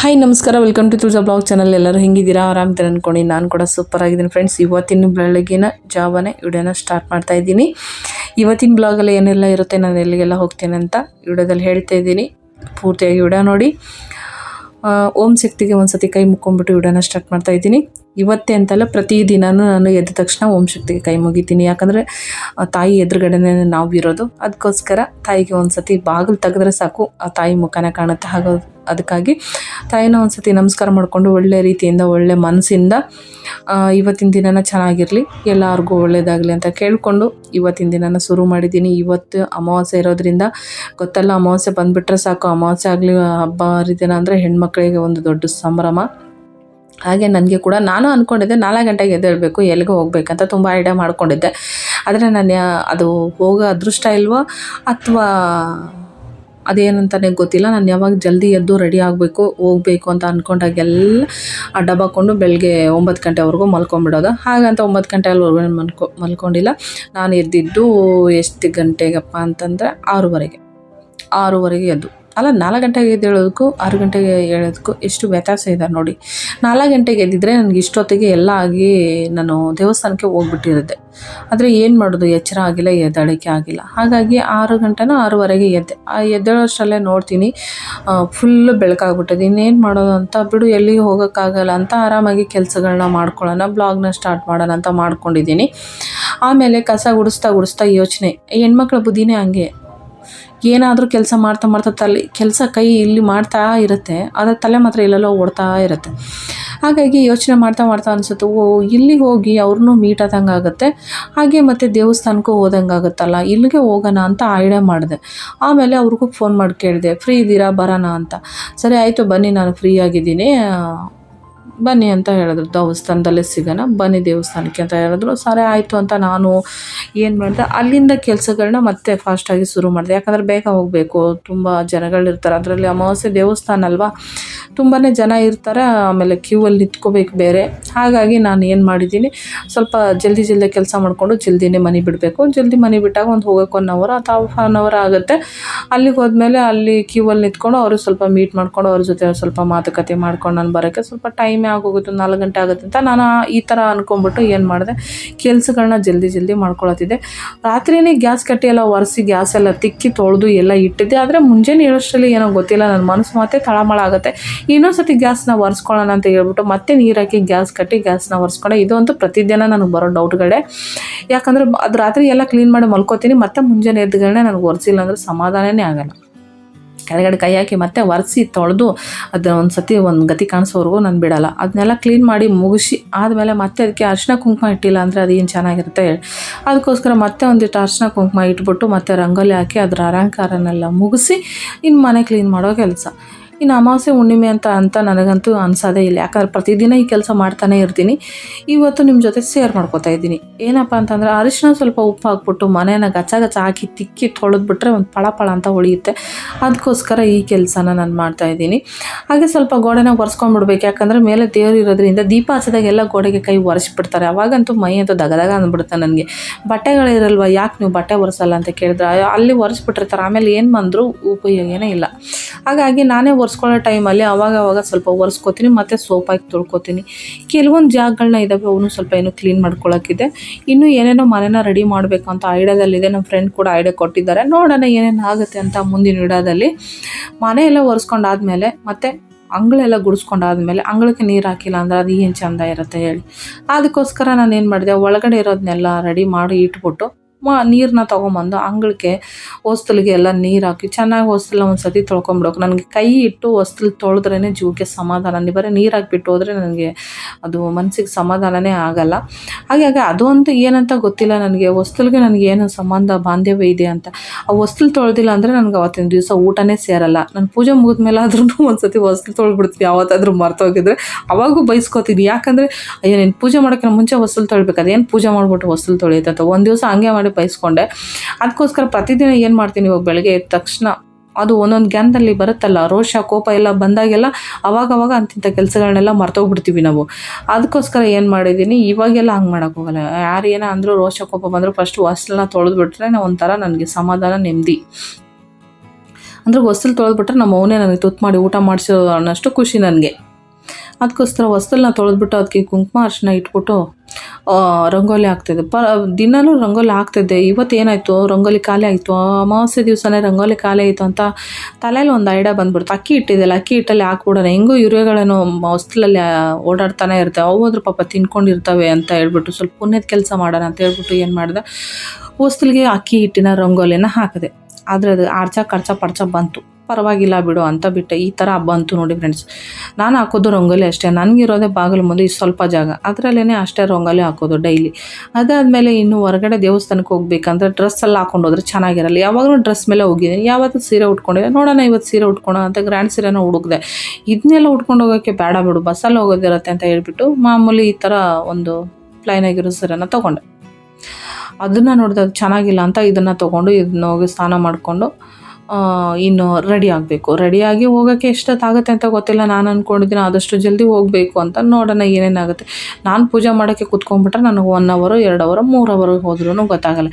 Hi ನಮಸ್ಕಾರ. Welcome to Tulaja blog channel ಎಲ್ಲರೂ ಹೆಂಗಿದ್ದೀರಾ? ಆರಾಮಿದ್ದೀರ ಅನ್ಕೊಂಡು ನಾನು ಕೂಡ ಸೂಪರ್ ಆಗಿದ್ದೀನಿ ಫ್ರೆಂಡ್ಸ್ ಇವತ್ತಿನ ಬೆಳಗಿನ ಜಾವನೇ ವಿಡಿಯೋನ ಸ್ಟಾರ್ಟ್ ಮಾಡ್ತಾ ಇದ್ದೀನಿ. ಇವತ್ತಿನ ಬ್ಲಾಗಲ್ಲಿ ಏನೆಲ್ಲ ಇರುತ್ತೆ ನಾನು ಎಲ್ಲಿಗೆಲ್ಲ ಹೋಗ್ತೇನೆ ಅಂತ ವಿಡಿಯೋದಲ್ಲಿ ಹೇಳ್ತಾ ಇದ್ದೀನಿ. ಪೂರ್ತಿಯಾಗಿ ವಿಡಿಯೋ ನೋಡಿ. ಓಮ್ ಶಕ್ತಿಗೆ ಒಂದು ಸತಿ ಕೈ ಮುಕ್ಕೊಂಡ್ಬಿಟ್ಟು ವಿಡಿಯೋನ ಸ್ಟಾರ್ಟ್ ಮಾಡ್ತಾ ಇದ್ದೀನಿ. ಇವತ್ತೇ ಅಂತಲ್ಲ ಪ್ರತಿದಿನನೂ ನಾನು ಎದ್ದ ತಕ್ಷಣ ಓಂ ಶಕ್ತಿಗೆ ಕೈ ಮುಗಿತೀನಿ. ಯಾಕಂದರೆ ತಾಯಿ ಎದುರುಗಡೆನೇ ನಾವು ಇರೋದು ಅದಕ್ಕೋಸ್ಕರ ತಾಯಿಗೆ ಒಂದು ಸತಿ ಬಾಗಿಲು ತೆಗೆದ್ರೆ ಸಾಕು. ಆ ತಾಯಿ ಮುಖನ ಕಾಣುತ್ತೆ. ಹಾಗೋ ಅದಕ್ಕಾಗಿ ತಾಯಿನ ಒಂದು ಸತಿ ನಮಸ್ಕಾರ ಮಾಡಿಕೊಂಡು ಒಳ್ಳೆ ರೀತಿಯಿಂದ, ಒಳ್ಳೆ ಮನಸ್ಸಿಂದ ಇವತ್ತಿನ ದಿನನ ಚೆನ್ನಾಗಿರಲಿ, ಎಲ್ಲರಿಗೂ ಒಳ್ಳೆಯದಾಗಲಿ ಅಂತ ಕೇಳಿಕೊಂಡು ಇವತ್ತಿನ ದಿನನ ಶುರು ಮಾಡಿದ್ದೀನಿ. ಇವತ್ತು ಅಮಾವಾಸ್ಯೆ ಇರೋದ್ರಿಂದ ಗೊತ್ತಲ್ಲ, ಅಮಾವಾಸ್ಯೆ ಬಂದುಬಿಟ್ರೆ ಸಾಕು. ಅಮಾವಾಸ್ಯೆ ಆಗಲಿ, ಹಬ್ಬ ಹರಿದಿನ ಅಂದರೆ ಹೆಣ್ಮಕ್ಳಿಗೆ ಒಂದು ದೊಡ್ಡ ಸಂಭ್ರಮ. ಹಾಗೆ ನನಗೆ ಕೂಡ ನಾನು ಅಂದ್ಕೊಂಡಿದ್ದೆ ನಾಲ್ಕು ಗಂಟೆಗೆ ಎದ್ದೇಳಬೇಕು, ಎಲ್ಲಿಗೆ ಹೋಗ್ಬೇಕಂತ ತುಂಬ ಐಡಿಯಾ ಮಾಡ್ಕೊಂಡಿದ್ದೆ. ಆದರೆ ನಾನು, ಅದು ಹೋಗೋ ಅದೃಷ್ಟ ಇಲ್ವೋ, ಅಥವಾ ಅದೇನಂತಾನೆ ಗೊತ್ತಿಲ್ಲ. ನಾನು ಯಾವಾಗ ಜಲ್ದಿ ಎದ್ದು ರೆಡಿ ಆಗಬೇಕು, ಹೋಗಬೇಕು ಅಂತ ಅಂದ್ಕೊಂಡಾಗೆಲ್ಲ ಆ ಡಬ್ಬಾಕೊಂಡು ಬೆಳಗ್ಗೆ ಒಂಬತ್ತು ಗಂಟೆವರೆಗೂ ಮಲ್ಕೊಂಬಿಡೋದು ಹಾಗಂತ ಒಂಬತ್ತು ಗಂಟೆವರೆಗೂ ಮಲ್ಕೊ, ಮಲ್ಕೊಂಡಿಲ್ಲ. ನಾನು ಎದ್ದಿದ್ದು ಎಷ್ಟು ಗಂಟೆಗಪ್ಪ ಅಂತಂದರೆ ಆರೂವರೆಗೆ. ಆರೂವರೆಗೆ ಎದ್ದು. ಅಲ್ಲ, ನಾಲ್ಕು ಗಂಟೆಗೆ ಎದ್ದೇಳೋದಕ್ಕೂ ಆರು ಗಂಟೆಗೆ ಹೇಳೋದಕ್ಕೂ ಎಷ್ಟು ವ್ಯತ್ಯಾಸ ಇದೆ ನೋಡಿ. ನಾಲ್ಕು ಗಂಟೆಗೆ ಎದ್ದಿದ್ರೆ ನನಗೆ ಇಷ್ಟೊತ್ತಿಗೆ ಎಲ್ಲ ಆಗಿ ನಾನು ದೇವಸ್ಥಾನಕ್ಕೆ ಹೋಗ್ಬಿಟ್ಟಿರುತ್ತೆ ಆದರೆ ಏನು ಮಾಡೋದು? ಎಚ್ಚರ ಆಗಿಲ್ಲ ಎದ್ದೇಳೋಕ್ಕೆ ಆಗಿಲ್ಲ. ಹಾಗಾಗಿ ಆರು ಗಂಟೆನ ಆರೂವರೆಗೆ ಎದ್ದೆ. ಆ ಎದ್ದೇಳೋಷ್ಟರಲ್ಲೇ ನೋಡ್ತೀನಿ. ಫುಲ್ಲು ಬೆಳಕಾಗ್ಬಿಟ್ಟಿದೆ. ಇನ್ನೇನು ಮಾಡೋದು ಅಂತ ಬಿಡು, ಎಲ್ಲಿಗೆ ಹೋಗೋಕ್ಕಾಗಲ್ಲ ಅಂತ ಆರಾಮಾಗಿ ಕೆಲಸಗಳನ್ನ ಮಾಡ್ಕೊಳ್ಳೋಣ, ಬ್ಲಾಗ್ನ ಸ್ಟಾರ್ಟ್ ಮಾಡೋಣ ಅಂತ ಮಾಡ್ಕೊಂಡಿದ್ದೀನಿ. ಆಮೇಲೆ ಕಸ ಗುಡಿಸ್ತಾ ಗುಡಿಸ್ತಾ ಯೋಚನೆ. ಹೆಣ್ಮಕ್ಳ ಬುದ್ಧಿನೇ ಹಂಗೆ. ಏನಾದರೂ ಕೆಲಸ ಮಾಡ್ತಾ ಮಾಡ್ತಾ ತಲೆ, ಕೆಲಸ ಕೈ ಇಲ್ಲಿ ಮಾಡ್ತಾ ಇರುತ್ತೆ, ಆದರೆ ತಲೆ ಮಾತ್ರ ಇಲ್ಲೆಲ್ಲೋ ಓಡ್ತಾ ಇರುತ್ತೆ. ಹಾಗಾಗಿ ಯೋಚನೆ ಮಾಡ್ತಾ ಮಾಡ್ತಾ ಅನಿಸುತ್ತೆ, ಓ, ಇಲ್ಲಿಗೆ ಹೋಗಿ ಅವ್ರನ್ನೂ ಮೀಟ್ ಆದಂಗೆ ಆಗುತ್ತೆ, ಹಾಗೆ ಮತ್ತು ದೇವಸ್ಥಾನಕ್ಕೂ ಹೋದಂಗೆ ಆಗುತ್ತಲ್ಲ, ಇಲ್ಲಿಗೆ ಹೋಗೋಣ ಅಂತ ಐಡಿಯಾ ಮಾಡಿದೆ. ಆಮೇಲೆ ಅವ್ರಿಗೂ ಫೋನ್ ಮಾಡಿ ಕೇಳಿದೆ, ಫ್ರೀ ಇದ್ದೀರಾ ಬರೋಣ ಅಂತ. ಸರಿ, ಆಯಿತು ಬನ್ನಿ, ನಾನು ಫ್ರೀ ಆಗಿದ್ದೀನಿ ಬನ್ನಿ ಅಂತ ಹೇಳಿದ್ರು. ದೇವಸ್ಥಾನದಲ್ಲೇ ಸಿಗೋಣ, ಬನ್ನಿ ದೇವಸ್ಥಾನಕ್ಕೆ ಅಂತ ಹೇಳಿದ್ರು. ಸರಿ, ಆಯಿತು ಅಂತ ನಾನು ಏನು ಮಾಡಿದೆ, ಅಲ್ಲಿಂದ ಕೆಲಸಗಳನ್ನ ಮತ್ತೆ ಫಾಸ್ಟಾಗಿ ಶುರು ಮಾಡಿದೆ. ಯಾಕಂದರೆ ಬೇಗ ಹೋಗಬೇಕು, ತುಂಬ ಜನಗಳಿರ್ತಾರೆ. ಅದರಲ್ಲಿ ಅಮಾವಾಸ್ಯೆ ದೇವಸ್ಥಾನ ಅಲ್ವಾ? ತುಂಬಾ ಜನ ಇರ್ತಾರೆ, ಆಮೇಲೆ ಕ್ಯೂವಲ್ಲಿ ನಿಂತ್ಕೋಬೇಕು ಬೇರೆ. ಹಾಗಾಗಿ ನಾನು ಏನು ಮಾಡಿದ್ದೀನಿ, ಸ್ವಲ್ಪ ಜಲ್ದಿ ಜಲ್ದಿ ಕೆಲಸ ಮಾಡಿಕೊಂಡು ಜಲ್ದಿನೇ ಮನೆ ಬಿಡಬೇಕು. ಜಲ್ದಿ ಮನೆ ಬಿಟ್ಟಾಗ ಒಂದು ಹೋಗೋಕೆ ಒನ್ ಅವರ್ ಅಥವಾ ಹಾಫ್ ಆನ್ ಅವರ್ ಆಗುತ್ತೆ. ಅಲ್ಲಿಗೆ ಹೋದ್ಮೇಲೆ ಅಲ್ಲಿ ಕ್ಯೂವಲ್ಲಿ ನಿಂತ್ಕೊಂಡು ಅವರು ಸ್ವಲ್ಪ ಮೀಟ್ ಮಾಡ್ಕೊಂಡು ಅವ್ರ ಜೊತೆ ಸ್ವಲ್ಪ ಮಾತುಕತೆ ಮಾಡ್ಕೊಂಡು ನಾನು ಬರೋಕ್ಕೆ ಸ್ವಲ್ಪ ಟೈಮೇ ಆಗೋಗುತ್ತೆ ನಾಲ್ಕು ಗಂಟೆ ಆಗುತ್ತೆ ಅಂತ ನಾನು ಈ ಥರ ಅಂದ್ಕೊಂಬಿಟ್ಟು ಏನು ಮಾಡಿದೆ ಕೆಲಸಗಳನ್ನ ಜಲ್ದಿ ಜಲ್ದಿ ಮಾಡ್ಕೊಳತ್ತಿದ್ದೆ. ರಾತ್ರಿನೇ ಗ್ಯಾಸ್ ಕಟ್ಟಿ ಎಲ್ಲ ಒರೆಸಿ, ಗ್ಯಾಸ್ ಎಲ್ಲ ತಿಕ್ಕಿ ತೊಳೆದು ಎಲ್ಲ ಇಟ್ಟಿದ್ದೆ. ಆದರೆ ಮುಂಜಾನೆ ಹೇಳೋಷ್ಟರಲ್ಲಿ ಏನೋ ಗೊತ್ತಿಲ್ಲ ನನ್ನ ಮನಸ್ಸು ಮತ್ತೆ ತಳಮಳ ಆಗುತ್ತೆ. ಇನ್ನೊಂದು ಸತಿ ಗ್ಯಾಸ್ನ ಒರೆಸ್ಕೊಳ್ಳೋಣ ಅಂತ ಹೇಳ್ಬಿಟ್ಟು ಮತ್ತೆ ನೀರು ಹಾಕಿ ಗ್ಯಾಸ್ ಕಟ್ಟಿ ಗ್ಯಾಸ್ನ ಒರೆಸ್ಕೊಂಡೆ. ಇದು ಅಂತೂ ಪ್ರತಿದಿನ ನನಗೆ ಬರೋ ಡೌಟ್ಗಳೇ. ಯಾಕಂದರೆ ಅದು ರಾತ್ರಿ ಎಲ್ಲ ಕ್ಲೀನ್ ಮಾಡಿ ಮಲ್ಕೋತೀನಿ, ಮತ್ತೆ ಮುಂಜಾನೆ ಎದ್ದುಗಳನ್ನೇ ನನಗೆ ಒರೆಸಿಲ್ಲ ಅಂದರೆ ಸಮಾಧಾನನೇ ಆಗಲ್ಲ. ಕೆಳಗಡೆ ಕೈ ಹಾಕಿ ಮತ್ತೆ ಒರೆಸಿ ತೊಳೆದು ಅದನ್ನ ಒಂದು ಸತಿ ಒಂದು ಗತಿ ಕಾಣಿಸೋವರೆಗೂ ನಾನು ಬಿಡಲ್ಲ. ಅದನ್ನೆಲ್ಲ ಕ್ಲೀನ್ ಮಾಡಿ ಮುಗಿಸಿ ಆದಮೇಲೆ ಮತ್ತೆ ಅದಕ್ಕೆ ಅರ್ಶಿನ ಕುಂಕುಮ ಇಟ್ಟಿಲ್ಲ ಅಂದರೆ ಅದು ಏನು ಚೆನ್ನಾಗಿರುತ್ತೆ ಅದಕ್ಕೋಸ್ಕರ ಮತ್ತೆ ಒಂದಿಟ್ಟು ಅರಿಶಿನ ಕುಂಕುಮ ಇಟ್ಬಿಟ್ಟು ಮತ್ತೆ ರಂಗೋಲಿ ಹಾಕಿ ಅದರ ಅಲಂಕಾರನೆಲ್ಲ ಮುಗಿಸಿ ಇನ್ನು ಮನೆ ಕ್ಲೀನ್ ಮಾಡೋ ಕೆಲಸ. ಇನ್ನು ಅಮಾವಾಸ್ಯೆ ಹುಣ್ಣಿಮೆ ಅಂತ ಅಂತ ನನಗಂತೂ ಅನ್ಸೋದೇ ಇಲ್ಲ. ಯಾಕಂದ್ರೆ ಪ್ರತಿದಿನ ಈ ಕೆಲಸ ಮಾಡ್ತಾನೆ ಇರ್ತೀನಿ. ಇವತ್ತು ನಿಮ್ಮ ಜೊತೆ ಶೇರ್ ಮಾಡ್ಕೊತಾ ಇದ್ದೀನಿ. ಏನಪ್ಪ ಅಂತಂದ್ರೆ ಅರಿಶಿನ ಸ್ವಲ್ಪ ಉಪ್ಪು ಹಾಕ್ಬಿಟ್ಟು ಮನೇನ ಗಚ್ಚ ಗಚ್ಚ ಹಾಕಿ ತಿಕ್ಕಿ ತೊಳೆದ್ಬಿಟ್ರೆ ಒಂದು ಪಳ ಪಳ ಅಂತ ಉಳಿಯುತ್ತೆ. ಅದಕ್ಕೋಸ್ಕರ ಈ ಕೆಲಸನ ನಾನು ಮಾಡ್ತಾ ಇದ್ದೀನಿ. ಹಾಗೆ ಸ್ವಲ್ಪ ಗೋಡೆನ ಒರೆಸ್ಕೊಂಡ್ಬಿಡ್ಬೇಕು. ಯಾಕಂದರೆ ಮೇಲೆ ದೇವರು ಇರೋದ್ರಿಂದ ದೀಪ ಹಚ್ಚಿದಾಗೆಲ್ಲ ಗೋಡೆಗೆ ಕೈ ಒರೆಸ್ಬಿಡ್ತಾರೆ. ಅವಾಗಂತೂ ಮೈ ಅಂತೂ ದಗದಾಗ ಅಂದ್ಬಿಡುತ್ತೆ ನನಗೆ. ಬಟ್ಟೆಗಳಿರಲ್ವ ಯಾಕೆ ನೀವು ಬಟ್ಟೆ ಒರೆಸಲ್ಲ ಅಂತ ಕೇಳಿದ್ರೆ, ಅಲ್ಲಿ ಒರೆಸ್ಬಿಟ್ಟಿರ್ತಾರೆ. ಆಮೇಲೆ ಏನು ಬಂದರೂ ಉಪಯೋಗನೇ ಇಲ್ಲ. ಹಾಗಾಗಿ ನಾನೇ ಒರೆಸ್ಕೊಳ್ಳೋ ಟೈಮಲ್ಲಿ ಅವಾಗ ಅವಾಗ ಸ್ವಲ್ಪ ಒರೆಸ್ಕೊತೀನಿ, ಮತ್ತು ಸೋಪ್ ಹಾಕಿ ತೊಳ್ಕೊತೀನಿ. ಕೆಲವೊಂದು ಜಾಗಗಳನ್ನ ಇದ್ದಾವೆ ಅವನು ಸ್ವಲ್ಪ ಏನು ಕ್ಲೀನ್ ಮಾಡ್ಕೊಳ್ಳೋಕ್ಕಿದೆ ಇನ್ನೂ ಏನೇನೋ ಮನೇನ ರೆಡಿ ಮಾಡಬೇಕು ಅಂತ ಐಡಿಯಾದಲ್ಲಿದೆ ನಮ್ಮ ಫ್ರೆಂಡ್ ಕೂಡ ಐಡಿಯಾ ಕೊಟ್ಟಿದ್ದಾರೆ. ನೋಡೋಣ ಏನೇನು ಆಗುತ್ತೆ ಅಂತ ಮುಂದಿನ ವಿಡಾದಲ್ಲಿ ಮನೆಯೆಲ್ಲ ಒರೆಸ್ಕೊಂಡಾದ್ಮೇಲೆ, ಮತ್ತೆ ಅಂಗಳೆಲ್ಲ ಗುಡಿಸ್ಕೊಂಡಾದ್ಮೇಲೆ, ಅಂಗಳಕ್ಕೆ ನೀರು ಹಾಕಿಲ್ಲ ಅಂದರೆ ಅದು ಏನು ಚಂದ ಇರುತ್ತೆ ಹೇಳಿ. ಅದಕ್ಕೋಸ್ಕರ ನಾನು ಏನು ಮಾಡಿದೆ, ಒಳಗಡೆ ಇರೋದನ್ನೆಲ್ಲ ರೆಡಿ ಮಾಡಿ ಇಟ್ಬಿಟ್ಟು ಮ ನೀರನ್ನ ತೊಗೊಂಬಂದು ಅಂಗಳಕ್ಕೆ ಹೊಸ್ತಲಿಗೆ ಎಲ್ಲ ನೀರು ಹಾಕಿ, ಚೆನ್ನಾಗಿ ಹೊಸ್ತಲ ಒಂದು ಸತಿ ತೊಳ್ಕೊಂಬಿಡೋಕೆ ನನಗೆ ಕೈ ಇಟ್ಟು ಹೊಸ್ತಲು ತೊಳೆದ್ರೇ ಜೀವಕ್ಕೆ ಸಮಾಧಾನ. ನೀವು ಬರೀ ನೀರು ಹಾಕಿಬಿಟ್ಟು ಹೋದರೆ ನನಗೆ ಅದು ಮನಸ್ಸಿಗೆ ಸಮಾಧಾನನೇ ಆಗಲ್ಲ. ಹಾಗಾಗಿ ಅದು ಅಂತ ಏನಂತ ಗೊತ್ತಿಲ್ಲ ನನಗೆ. ಹೊಸ್ತಲಿಗೆ ನನಗೆ ಏನು ಸಂಬಂಧ, ಬಾಂಧವ್ಯ ಇದೆ ಅಂತ. ಆ ಹೊಸ್ತಲು ತೊಳೆದಿಲ್ಲ ಅಂದರೆ ನನಗೆ ಅವತ್ತಿನ ದಿವಸ ಊಟನೇ ಸೇರಲ್ಲ. ನಾನು ಪೂಜೆ ಮುಗಿದ್ಮೇಲೆ ಆದ್ರೂ ಒಂದು ಸತಿ ಹೊಸ್ತಲು ತೊಳ್ಬಿಡ್ತೀನಿ ಯಾವತ್ತಾದ್ರೂ ಮರ್ತೋಗಿದ್ರೆ ಅವಾಗೂ ಬೈಸ್ಕೊತೀನಿ ಯಾಕಂದರೆ, ಅಯ್ಯೋ, ನೀನು ಪೂಜೆ ಮಾಡೋಕ್ಕೆ ಮುಂಚೆ ಹೊಸ್ತಲು ತೊಳ್ಬೇಕು ಅದೇನು ಪೂಜೆ ಮಾಡಿಬಿಟ್ಟು ಹೊಸ್ತಲು ತೊಳೆಯುತ್ತೆ ಒಂದು ದಿವಸ ಹಂಗೆ ಮಾಡಿ ಬೈಸ್ಕೊಂಡೆ ಅದಕ್ಕೋಸ್ಕರ ಪ್ರತಿದಿನ ಏನು ಮಾಡ್ತೀನಿ ಇವಾಗ ಬೆಳಗ್ಗೆ ಎದ್ದ ತಕ್ಷಣ, ಅದು ಒಂದೊಂದು ಗ್ಯಾನ್ದಲ್ಲಿ ಬರುತ್ತಲ್ಲ, ರೋಷ, ಕೋಪ ಎಲ್ಲ ಬಂದಾಗೆಲ್ಲ ಅವಾಗವಾಗ ಅಂತಿಂಥ ಕೆಲಸಗಳನ್ನೆಲ್ಲ ಮರ್ತೋಗ್ಬಿಡ್ತೀವಿ ನಾವು. ಅದಕ್ಕೋಸ್ಕರ ಏನು ಮಾಡಿದ್ದೀನಿ, ಇವಾಗೆಲ್ಲ ಹಂಗೆ ಮಾಡೋಕೆ ಹೋಗಲ್ಲ ಯಾರು ಏನೋ ಅಂದರೂ ರೋಷ, ಕೋಪ ಬಂದರೂ ಫಸ್ಟ್ ಹೊಸ್ಲನ್ನ ತೊಳೆದ್ಬಿಟ್ರೆ ಒಂಥರ ನನಗೆ ಸಮಾಧಾನ, ನೆಮ್ಮದಿ. ಅಂದರೆ ಹೊಸ್ಲು ತೊಳೆದ್ಬಿಟ್ರೆ ನಮ್ಮ ಅವನೇ ನನಗೆ ತುತ್ತು ಮಾಡಿ ಊಟ ಮಾಡಿಸೋ ಅನ್ನೋಷ್ಟು ಖುಷಿ ನನಗೆ. ಅದಕ್ಕೋಸ್ಕರ ಹೊಸ್ತಲನ್ನ ತೊಳೆದ್ಬಿಟ್ಟು ಅದಕ್ಕೆ ಕುಂಕುಮ ಅರ್ಶನ ಇಟ್ಬಿಟ್ಟು ರಂಗೋಲಿ ಹಾಕ್ತಿದ್ದೆ. ಪ ದಿನಾಲೂ ರಂಗೋಲಿ ಹಾಕ್ತಿದ್ದೆ. ಇವತ್ತು ಏನಾಯಿತು? ರಂಗೋಲಿ ಖಾಲಿ ಆಯಿತು. ಅಮಾವಾಸ್ಯೆ ದಿವಸನೇ ರಂಗೋಲಿ ಖಾಲಿ ಆಯಿತು ಅಂತ ತಲೆಯಲ್ಲಿ ಒಂದು ಐಡಿಯಾ ಬಂದ್ಬಿಡ್ತು. ಅಕ್ಕಿ ಇಟ್ಟಿದ್ದೆಲ್ಲ. ಅಕ್ಕಿ ಹಿಟ್ಟಲ್ಲಿ ಹಾಕ್ಬಿಡೋಣ. ಹೆಂಗೂ ಇರುವೆಗಳೇನೋ ಹೊಸ್ತಲಲ್ಲಿ ಓಡಾಡ್ತಾನೆ ಇರ್ತವೆ ಹೋದ್ರೆ ಪಾಪ ತಿನ್ಕೊಂಡಿರ್ತವೆ ಅಂತ ಹೇಳ್ಬಿಟ್ಟು ಸ್ವಲ್ಪ ಪುಣ್ಯದ ಕೆಲಸ ಮಾಡೋಣ ಅಂತ ಹೇಳ್ಬಿಟ್ಟು ಏನು ಮಾಡಿದೆ? ಹೊಸ್ತಲಿಗೆ ಅಕ್ಕಿ ಹಿಟ್ಟಿನ ರಂಗೋಲಿನ ಹಾಕಿದೆ. ಆದರೆ ಅದು ಆರ್ಚ, ಕರ್ಚ, ಪರ್ಚ ಬಂತು. ಪರವಾಗಿಲ್ಲ ಬಿಡು ಅಂತ ಬಿಟ್ಟೆ. ಈ ಥರ ಹಬ್ಬ ಅಂತೂ ನೋಡಿ ಫ್ರೆಂಡ್ಸ್ ನಾನು ಹಾಕೋದು ರಂಗೋಲಿ ಅಷ್ಟೇ. ನನಗಿರೋದೇ ಬಾಗಿಲು ಮುಂದೆ ಈ ಸ್ವಲ್ಪ ಜಾಗ. ಅದರಲ್ಲೇ ಅಷ್ಟೇ ರಂಗೋಲಿ ಹಾಕೋದು ಡೈಲಿ ಅದಾದಮೇಲೆ ಇನ್ನು ಹೊರಗಡೆ ದೇವಸ್ಥಾನಕ್ಕೆ ಹೋಗ್ಬೇಕಂದ್ರೆ ಡ್ರೆಸ್ ಎಲ್ಲ ಹಾಕೊಂಡು ಹೋದ್ರೆ ಚೆನ್ನಾಗಿರಲ್ಲ. ಯಾವಾಗಲೂ ಡ್ರೆಸ್ ಮೇಲೆ ಹೋಗಿದ್ದೀನಿ. ಯಾವತ್ತು ಸೀರೆ ಉಟ್ಕೊಂಡಿದೆ ನೋಡೋಣ ಇವತ್ತು ಸೀರೆ ಉಟ್ಕೊಳೋ ಅಂತ ಗ್ರ್ಯಾಂಡ್ ಸೀರೆನ ಹುಡುಕ್ದೆ ಇದನ್ನೆಲ್ಲ ಉಟ್ಕೊಂಡು ಹೋಗೋಕ್ಕೆ ಬೇಡ ಬಿಡು. ಬಸ್ಸಲ್ಲಿ ಹೋಗೋದಿರತ್ತೆ ಅಂತ ಹೇಳ್ಬಿಟ್ಟು ಮಾಮೂಲಿ ಈ ಥರ ಒಂದು ಪ್ಲೈನ್ ಆಗಿರೋ ಸೀರೆನ ತೊಗೊಂಡೆ. ಅದನ್ನು ನೋಡಿದೆ ಅದು ಚೆನ್ನಾಗಿಲ್ಲ ಅಂತ ಇದನ್ನು ತೊಗೊಂಡು ಇದನ್ನ ಹೋಗಿ ಸ್ನಾನ ಮಾಡಿಕೊಂಡು ಇನ್ನು ರೆಡಿ ಆಗಬೇಕು. ರೆಡಿಯಾಗಿ ಹೋಗೋಕ್ಕೆ ಎಷ್ಟೊತ್ತಾಗುತ್ತೆ ಅಂತ ಗೊತ್ತಿಲ್ಲ. ನಾನು ಅಂದ್ಕೊಂಡಿದ್ದೀನಿ ಆದಷ್ಟು ಜಲ್ದಿ ಹೋಗಬೇಕು ಅಂತ ನೋಡೋಣ ಏನೇನಾಗುತ್ತೆ ನಾನು ಪೂಜೆ ಮಾಡೋಕ್ಕೆ ಕೂತ್ಕೊಂಡ್ಬಿಟ್ರೆ ನನಗೆ ಒನ್ ಅವರು ಎರಡು ಅವರು ಮೂರು ಅವರು ಹೋದ್ರೂ ಗೊತ್ತಾಗಲ್ಲ.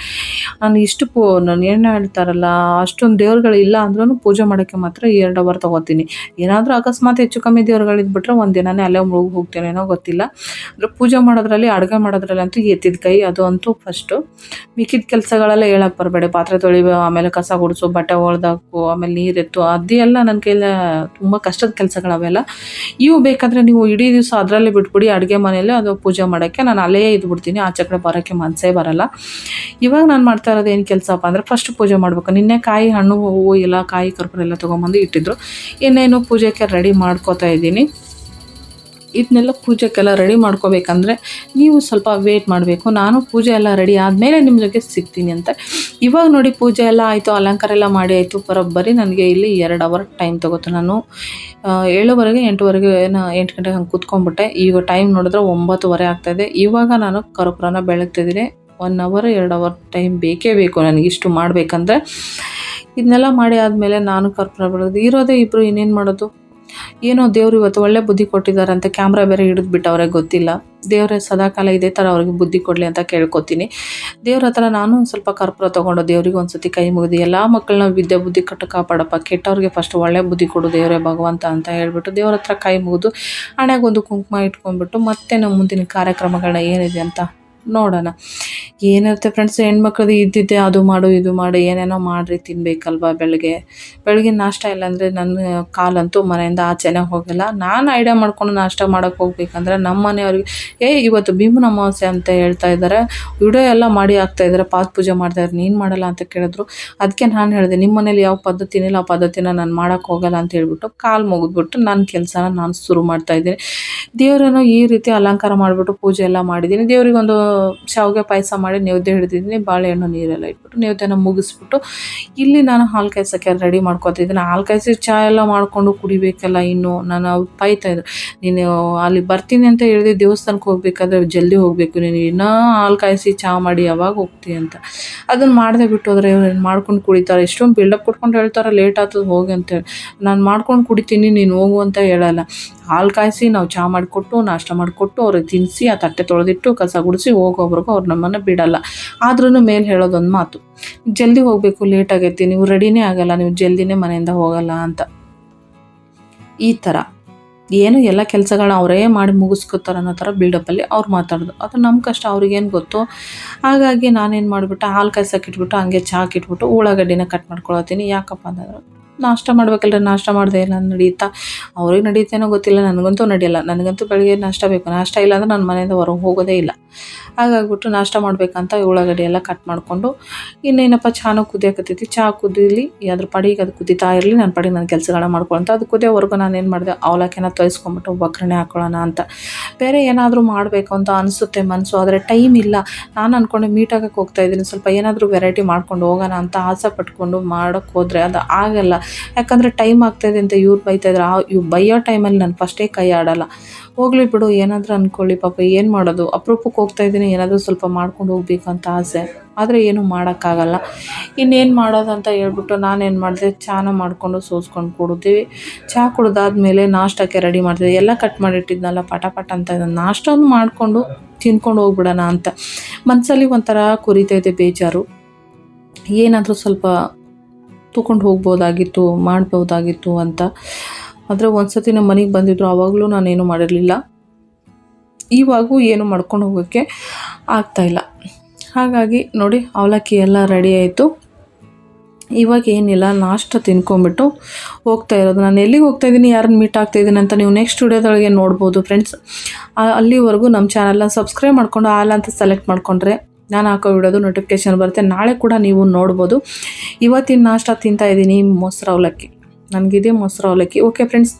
ನಾನು ಇಷ್ಟು ಪೂ, ನಾನು ಏನು ಹೇಳ್ತಾರಲ್ಲ, ಅಷ್ಟೊಂದು ದೇವ್ರುಗಳು ಇಲ್ಲ ಅಂದ್ರೂ ಪೂಜೆ ಮಾಡೋಕ್ಕೆ ಮಾತ್ರ ಎರಡು ಅವರ್ ತೊಗೋತೀನಿ. ಏನಾದರೂ ಅಕಸ್ಮಾತ್ ಹೆಚ್ಚು ಕಮ್ಮಿ ದೇವ್ರುಗಳಿದ್ಬಿಟ್ರೆ ಒಂದು ದಿನನೇ ಅಲ್ಲೇ ಮುಳುಗಿ ಹೋಗ್ತೇನೇನೋ ಗೊತ್ತಿಲ್ಲ. ಅಂದರೆ ಪೂಜೆ ಮಾಡೋದ್ರಲ್ಲಿ, ಅಡುಗೆ ಮಾಡೋದ್ರಲ್ಲಿ ಅಂತೂ ಎತ್ತಿದ ಕೈ ಅದು ಅಂತೂ ಫಸ್ಟು ಮಿಕ್ಕಿದ ಕೆಲಸಗಳೆಲ್ಲ ಹೇಳಕ್ಕೆ ಬರಬೇಡಿ. ಪಾತ್ರೆ ತೊಳಿಬೇಕು ಆಮೇಲೆ ಕಸ ಗುಡಿಸು, ಬಟ್ಟೆ ಹೊಳ್ದಾಕು ಆಮೇಲೆ ನೀರೆತ್ತು ಎಲ್ಲ ನನ್ನ ಕೈಲ ತುಂಬ ಕಷ್ಟದ ಕೆಲಸಗಳವೆಲ್ಲ ಇವು ಬೇಕಾದರೆ ನೀವು ಇಡೀ ದಿವಸ ಅದರಲ್ಲೇ ಬಿಟ್ಬಿಡಿ, ಅಡುಗೆ ಮನೆಯಲ್ಲೇ ಅದು ಪೂಜೆ ಮಾಡೋಕ್ಕೆ. ನಾನು ಅಲ್ಲೇ ಇದ್ಬಿಡ್ತೀನಿ, ಆಚೆ ಕಡೆ ಬರೋಕ್ಕೆ ಮನಸ್ಸೇ ಬರಲ್ಲ. ಇವಾಗ ನಾನು ಮಾಡ್ತಾ ಇರೋದು ಏನು ಕೆಲಸಪ್ಪ ಅಂದರೆ ಫಸ್ಟ್ ಪೂಜೆ ಮಾಡಬೇಕು. ನಿನ್ನೆ ಕಾಯಿ ಹಣ್ಣು, ಹೂವು, ಎಲ್ಲ ಕಾಯಿ ಕರ್ಪೂರ ಎಲ್ಲ ತೊಗೊಂಬಂದು ಇಟ್ಟಿದ್ರು. ಇನ್ನೇನು ಪೂಜೆಗೆ ರೆಡಿ ಮಾಡ್ಕೋತಾ ಇದ್ದೀನಿ. ಇದನ್ನೆಲ್ಲ ಪೂಜೆಗೆಲ್ಲ ರೆಡಿ ಮಾಡ್ಕೋಬೇಕಂದ್ರೆ ನೀವು ಸ್ವಲ್ಪ ವೇಟ್ ಮಾಡಬೇಕು. ನಾನು ಪೂಜೆ ಎಲ್ಲ ರೆಡಿ ಆದಮೇಲೆ ನಿಮ್ಮ ಜೊತೆ ಸಿಗ್ತೀನಿ ಅಂತ. ಇವಾಗ ನೋಡಿ ಪೂಜೆ ಎಲ್ಲ ಆಯಿತು, ಅಲಂಕಾರ ಎಲ್ಲ ಮಾಡಿ ಆಯಿತು, ಬರೋಬ್ಬರಿ ನನಗೆ ಇಲ್ಲಿ ಎರಡು ಅವರ್ ಟೈಮ್ ತೊಗೋತು. ನಾನು ಏಳುವರೆಗೆ, ಎಂಟುವರೆಗೆ ಏನು, ಎಂಟು ಗಂಟೆಗೆ ಹಂಗೆ ಕೂತ್ಕೊಂಡ್ಬಿಟ್ಟೆ. ಈಗ ಟೈಮ್ ನೋಡಿದ್ರೆ ಒಂಬತ್ತುವರೆ ಆಗ್ತಾಯಿದೆ ಇವಾಗ ನಾನು ಕರ್ಪೂರನ ಬೆಳಗ್ತಿದ್ದೀನಿ ಒನ್ ಅವರ್ ಎರಡು ಅವರ್ ಟೈಮ್ ಬೇಕೇ ಬೇಕು ನನಗೆ ಇಷ್ಟು ಮಾಡಬೇಕಂದ್ರೆ. ಇದನ್ನೆಲ್ಲ ಮಾಡಿ ಆದಮೇಲೆ ನಾನು ಕರ್ಪೂರ ಬೆಳೆದು ಇರೋದೇ ಇಬ್ಬರು ಇನ್ನೇನು ಮಾಡೋದು? ಏನೋ ದೇವ್ರು ಇವತ್ತು ಒಳ್ಳೆ ಬುದ್ಧಿ ಕೊಟ್ಟಿದ್ದಾರೆ ಅಂತ ಕ್ಯಾಮ್ರಾ ಬೇರೆ ಹಿಡಿದ್ಬಿಟ್ಟು ಅವ್ರಿಗೆ ಗೊತ್ತಿಲ್ಲ. ದೇವರೇ ಸದಾಕಾಲ ಇದೇ ಥರ ಅವ್ರಿಗೆ ಬುದ್ಧಿ ಕೊಡಲಿ ಅಂತ ಕೇಳ್ಕೊತೀನಿ. ದೇವ್ರ ಹತ್ರ ನಾನು ಸ್ವಲ್ಪ ಕರ್ಪೂರ ತೊಗೊಂಡು ದೇವ್ರಿಗೆ ಒಂದು ಸತಿ ಕೈ ಮುಗಿದು ಎಲ್ಲ ಮಕ್ಕಳನ್ನ ವಿದ್ಯೆ ಬುದ್ಧಿ ಕಟ್ಟು ಕಾಪಾಡಪ್ಪ, ಕೆಟ್ಟವ್ರಿಗೆ ಫಸ್ಟ್ ಒಳ್ಳೆ ಬುದ್ಧಿ ಕೊಡು ದೇವರೇ ಭಗವಂತ ಅಂತ ಹೇಳ್ಬಿಟ್ಟು ದೇವ್ರ ಹತ್ರ ಕೈ ಮುಗಿದು ಹಣೆಗೊಂದು ಕುಂಕುಮ ಇಟ್ಕೊಂಡ್ಬಿಟ್ಟು ಮತ್ತೆ ನಮ್ಮ ಮುಂದಿನ ಕಾರ್ಯಕ್ರಮಗಳನ್ನ ಏನಿದೆ ಅಂತ ನೋಡೋಣ. ಏನಿರುತ್ತೆ ಫ್ರೆಂಡ್ಸ್ ಹೆಣ್ಮಕ್ಳದ್ದು ಇದ್ದಿದ್ದೆ, ಅದು ಮಾಡು, ಇದು ಮಾಡು, ಏನೇನೋ ಮಾಡಿರಿ, ತಿನ್ಬೇಕಲ್ವಾ ಬೆಳಗ್ಗೆ ಬೆಳಗ್ಗೆ ನಾಷ್ಟ ಇಲ್ಲಾಂದರೆ ನನ್ನ ಕಾಲಂತೂ ಮನೆಯಿಂದ ಆಚೆನೇ ಹೋಗಲ್ಲ. ನಾನು ಐಡಿಯಾ ಮಾಡ್ಕೊಂಡು ನಾಷ್ಟ ಮಾಡೋಕೆ ಹೋಗ್ಬೇಕಂದ್ರೆ ನಮ್ಮ ಮನೆಯವ್ರಿಗೆ, ಏ, ಇವತ್ತು ಭೀಮನ ಅಮಾವಾಸ್ಯೆ ಅಂತ ಹೇಳ್ತಾ ಇದ್ದಾರೆ ವಿಡಿಯೋ ಎಲ್ಲ ಮಾಡಿ ಹಾಕ್ತಾ ಇದ್ದಾರೆ ಪಾದ ಪೂಜೆ ಮಾಡ್ತಾ ಇದ್ದಾರೆ ನೀನು ಮಾಡಲ್ಲ ಅಂತ ಕೇಳಿದ್ರು. ಅದಕ್ಕೆ ನಾನು ಹೇಳಿದೆ ನಿಮ್ಮ ಮನೇಲಿ ಯಾವ ಪದ್ಧತಿನಿಲ್ಲ ಆ ಪದ್ಧತಿನ ನಾನು ಮಾಡೋಕೆ ಹೋಗಲ್ಲ ಅಂತ ಹೇಳ್ಬಿಟ್ಟು ಕಾಲು ಮುಗಿದ್ಬಿಟ್ಟು ನನ್ನ ಕೆಲಸನ ನಾನು ಶುರು ಮಾಡ್ತಾ ಇದ್ದೀನಿ. ದೇವರನ್ನು ಈ ರೀತಿ ಅಲಂಕಾರ ಮಾಡಿಬಿಟ್ಟು ಪೂಜೆ ಎಲ್ಲ ಮಾಡಿದ್ದೀನಿ. ದೇವರಿಗೊಂದು ಶಾವಿಗೆ ಪಾಯಸ ಮಾಡಿ ನೈವೇದ್ಯ ಹಿಡಿದಿದ್ದೀನಿ, ಬಾಳೆಹಣ್ಣು ನೀರೆಲ್ಲ ಇಟ್ಬಿಟ್ಟು ನೈವೇದ್ಯನ ಮುಗಿಸ್ಬಿಟ್ಟು ಇಲ್ಲಿ ನಾನು ಹಾಲು ಕಾಯ್ಸೋಕ್ಕೆ ರೆಡಿ ಮಾಡ್ಕೊತಿದ್ದೀನಿ ಹಾಲು ಕಾಯಿಸಿ ಚಾ ಎಲ್ಲ ಮಾಡಿಕೊಂಡು ಕುಡಿಬೇಕಲ್ಲ ಇನ್ನು. ನಾನು ಇದ್ರು, ನೀನು ಅಲ್ಲಿ ಬರ್ತೀನಿ ಅಂತ ಹೇಳಿದೆ ದೇವಸ್ಥಾನಕ್ಕೆ ಹೋಗ್ಬೇಕಾದ್ರೆ ಜಲ್ದಿ ಹೋಗಬೇಕು, ನೀನು ಇನ್ನೂ ಹಾಲು ಕಾಯಿಸಿ ಚಾ ಮಾಡಿ ಯಾವಾಗ ಹೋಗ್ತೀಯ ಅಂತ. ಅದನ್ನು ಮಾಡದೆ ಬಿಟ್ಟು ಹೋದರೆ ಇವ್ರು ಮಾಡ್ಕೊಂಡು ಕುಡಿತಾರೆ? ಎಷ್ಟೊಂದು ಬಿಲ್ಡಪ್ ಕೊಟ್ಕೊಂಡು ಹೇಳ್ತಾರೆ ಲೇಟ್ ಆಗ್ತದೆ ಹೋಗಿ ಅಂತೇಳಿ ನಾನು ಮಾಡ್ಕೊಂಡು ಕುಡಿತೀನಿ, ನೀನು ಹೋಗು ಅಂತ ಹೇಳಲ್ಲ. ಹಾಲು ಕಾಯಿಸಿ ನಾವು ಚಹಾ ಮಾಡಿಕೊಟ್ಟು, ನಾಷ್ಟ ಮಾಡಿಕೊಟ್ಟು ಅವ್ರಿಗೆ ತಿನ್ನಿಸಿ ಆ ತಟ್ಟೆ ತೊಳೆದಿಟ್ಟು ಕಸ ಗುಡಿಸಿ ಹೋಗೋವರೆಗೂ ಅವ್ರು ನಮ್ಮನ್ನು ಬಿಡಲ್ಲ. ಆದ್ರೂ ಮೇಲೆ ಹೇಳೋದೊಂದು ಮಾತು. ಜಲ್ದಿ ಹೋಗಬೇಕು, ಲೇಟ್ ಆಗೈತಿ, ನೀವು ರೆಡಿನೇ ಆಗಲ್ಲ, ನೀವು ಜಲ್ದಿನೇ ಮನೆಯಿಂದ ಹೋಗಲ್ಲ ಅಂತ. ಈ ಥರ ಏನು ಎಲ್ಲ ಕೆಲಸಗಳನ್ನ ಅವರೇ ಮಾಡಿ ಮುಗಿಸ್ಕೊತಾರೆ ಅನ್ನೋ ಥರ ಬಿಲ್ಡಪ್ಪಲ್ಲಿ ಅವ್ರು ಮಾತಾಡೋದು. ಅದು ನಮ್ಮ ಕಷ್ಟ, ಅವ್ರಿಗೇನು ಗೊತ್ತು? ಹಾಗಾಗಿ ನಾನೇನು ಮಾಡಿಬಿಟ್ಟು, ಹಾಲು ಕಾಯ್ಸಕ್ಕೆ ಇಟ್ಬಿಟ್ಟು, ಹಂಗೆ ಚಹಾಕಿಟ್ಬಿಟ್ಟು ಉಳ್ಳಾಗಡ್ಡಿನ ಕಟ್ ಮಾಡ್ಕೊಳತ್ತೀನಿ. ಯಾಕಪ್ಪ ಅಂತಂದ್ರೆ ನಾಷ್ಟ ಮಾಡ್ಬೇಕಲ್ರಿ, ನಾಷ್ಟ ಮಾಡಿದೆ ಇಲ್ಲ ನಡೀತಾ. ಅವ್ರಿಗೆ ನಡೀತೇನೋ ಗೊತ್ತಿಲ್ಲ, ನನಗಂತೂ ನಡೆಯಲ್ಲ. ನನಗಂತೂ ಬೆಳಗ್ಗೆ ನಾಷ್ಟ ಬೇಕು. ನಾಷ್ಟ ಇಲ್ಲ ಅಂದ್ರೆ ನನ್ನ ಮನೆಯಿಂದ ಹೊರಗೆ ಹೋಗೋದೇ ಇಲ್ಲ. ಹಾಗಾಗ್ಬಿಟ್ಟು ನಾಷ್ಟ ಮಾಡಬೇಕಂತ ಉಳ್ಳಾಗಡ್ಡಿ ಎಲ್ಲ ಕಟ್ ಮಾಡಿಕೊಂಡು, ಇನ್ನೇನಪ್ಪ ಚಾನು ಕುದಿಯಾಕತ್ತೈತಿ. ಚಹಾ ಕುದಿಲಿ ಅದ್ರ ಪಡಿಗೆ ಅದು ಕುದಿತಾ ಇರಲಿ ನನ್ನ ಪಡಿಗೆ ನನ್ನ ಕೆಲಸಗಳನ್ನ ಮಾಡ್ಕೊಳಂತ. ಅದು ಕುದಿಯೋವರೆಗೂ ನಾನು ಏನು ಮಾಡಿದೆ, ಅವಲಕ್ಕಿನ ತೊಯ್ಸ್ಕೊಂಬಿಟ್ಟು ಒಗ್ಗರಣೆ ಹಾಕೊಳ್ಳೋಣ ಅಂತ. ಬೇರೆ ಏನಾದರೂ ಮಾಡಬೇಕು ಅಂತ ಅನಿಸುತ್ತೆ ಮನಸ್ಸು ಆದರೆ ಟೈಮ್ ಇಲ್ಲ. ನಾನು ಅಂದ್ಕೊಂಡು ಮೀಟ್ ಆಗೋಕೆ ಹೋಗ್ತಾ ಇದ್ದೀನಿ. ಸ್ವಲ್ಪ ಏನಾದರೂ ವೆರೈಟಿ ಮಾಡ್ಕೊಂಡು ಹೋಗೋಣ ಅಂತ ಆಸೆ ಪಟ್ಕೊಂಡು ಮಾಡೋಕ್ಕೆ ಹೋದರೆ ಅದು ಆಗಲ್ಲ. ಯಾಕಂದರೆ ಟೈಮ್ ಆಗ್ತಾಯಿದೆ ಅಂತ ಇವ್ರು ಬೈತಾಯಿದ್ರು ಆ ಇವ್ರು ಬೈಯೋ ಟೈಮಲ್ಲಿ ನಾನು ಫಸ್ಟೇ ಕೈ ಆಡಲ್ಲ. ಹೋಗ್ಲಿ ಬಿಡು, ಏನಾದರೂ ಅಂದ್ಕೊಳ್ಳಿ ಪಾಪ, ಏನು ಮಾಡೋದು? ಅಪರೂಪಕ್ಕೆ ಹೋಗ್ತಾ ಇದ್ದೀನಿ, ಏನಾದರೂ ಸ್ವಲ್ಪ ಮಾಡ್ಕೊಂಡು ಹೋಗ್ಬೇಕು ಅಂತ ಆಸೆ. ಆದರೆ ಏನೂ ಮಾಡೋಕ್ಕಾಗಲ್ಲ. ಇನ್ನೇನು ಮಾಡೋದು ಅಂತ ಹೇಳ್ಬಿಟ್ಟು ನಾನೇನು ಮಾಡಿದೆ? ಚಾನ ಮಾಡಿಕೊಂಡು ಸೋಸ್ಕೊಂಡು ಕುಡಿದ್ವಿ ಚಹಾ ಕುಡ್ದಾದ್ಮೇಲೆ ನಾಷ್ಟಕ್ಕೆ ರೆಡಿ ಮಾಡ್ತಿದ್ದೆ. ಎಲ್ಲ ಕಟ್ ಮಾಡಿಟ್ಟಿದ್ನಲ್ಲ ಪಟ ಪಟ ಅಂತ ನಾಷ್ಟ ಒಂದು ಮಾಡಿಕೊಂಡು ತಿನ್ಕೊಂಡು ಹೋಗ್ಬಿಡೋಣ ಅಂತ. ಮನಸ್ಸಲ್ಲಿ ಒಂಥರ ಕುರಿತೈತೆ ಬೇಜಾರು. ಏನಾದರೂ ಸ್ವಲ್ಪ ತೊಗೊಂಡು ಹೋಗ್ಬೋದಾಗಿತ್ತು, ಮಾಡ್ಬೋದಾಗಿತ್ತು ಅಂತ. ಆದರೆ ಒಂದ್ಸತಿ ನಮ್ಮ ಮನೆಗೆ ಬಂದಿದ್ರು ಆವಾಗಲೂ ನಾನೇನು ಮಾಡಿರಲಿಲ್ಲ. ಇವಾಗೂ ಏನು ಮಾಡ್ಕೊಂಡು ಹೋಗೋಕ್ಕೆ ಆಗ್ತಾಯಿಲ್ಲ ಹಾಗಾಗಿ ನೋಡಿ, ಅವಲಕ್ಕಿ ಎಲ್ಲ ರೆಡಿ ಆಯಿತು. ಇವಾಗ ಏನಿಲ್ಲ ನಾಷ್ಟ ತಿನ್ಕೊಂಬಿಟ್ಟು ಹೋಗ್ತಾ ಇರೋದು. ನಾನು ಎಲ್ಲಿಗೆ ಹೋಗ್ತಾ ಇದ್ದೀನಿ ಯಾರನ್ನ ಮೀಟ್ ಆಗ್ತಾ ಇದ್ದೀನಿ ಅಂತ ನೀವು ನೆಕ್ಸ್ಟ್ ವಿಡಿಯೋದೊಳಗೆ ನೋಡ್ಬೋದು ಫ್ರೆಂಡ್ಸ್ ಅಲ್ಲಿವರೆಗೂ ನಮ್ಮ ಚಾನಲ್ನ ಸಬ್ಸ್ಕ್ರೈಬ್ ಮಾಡ್ಕೊಂಡು, ಆಲ್ ಅಂತ ಸೆಲೆಕ್ಟ್ ಮಾಡ್ಕೊಂಡ್ರೆ. ನಾನು ಹಾಕೋ ವಿಡಿಯೋದು ನೋಟಿಫಿಕೇಶನ್ ಬರುತ್ತೆ. ನಾಳೆ ಕೂಡ ನೀವು ನೋಡ್ಬೋದು. ಇವತ್ತಿನ ನಾಷ್ಟ ತಿಂತಾ ಇದ್ದೀನಿ ಮೊಸರು ಅವಲಕ್ಕಿ ನನಗಿದೆ ಮೊಸರು ಅವಲಕ್ಕಿ ಓಕೆ ಫ್ರೆಂಡ್ಸ್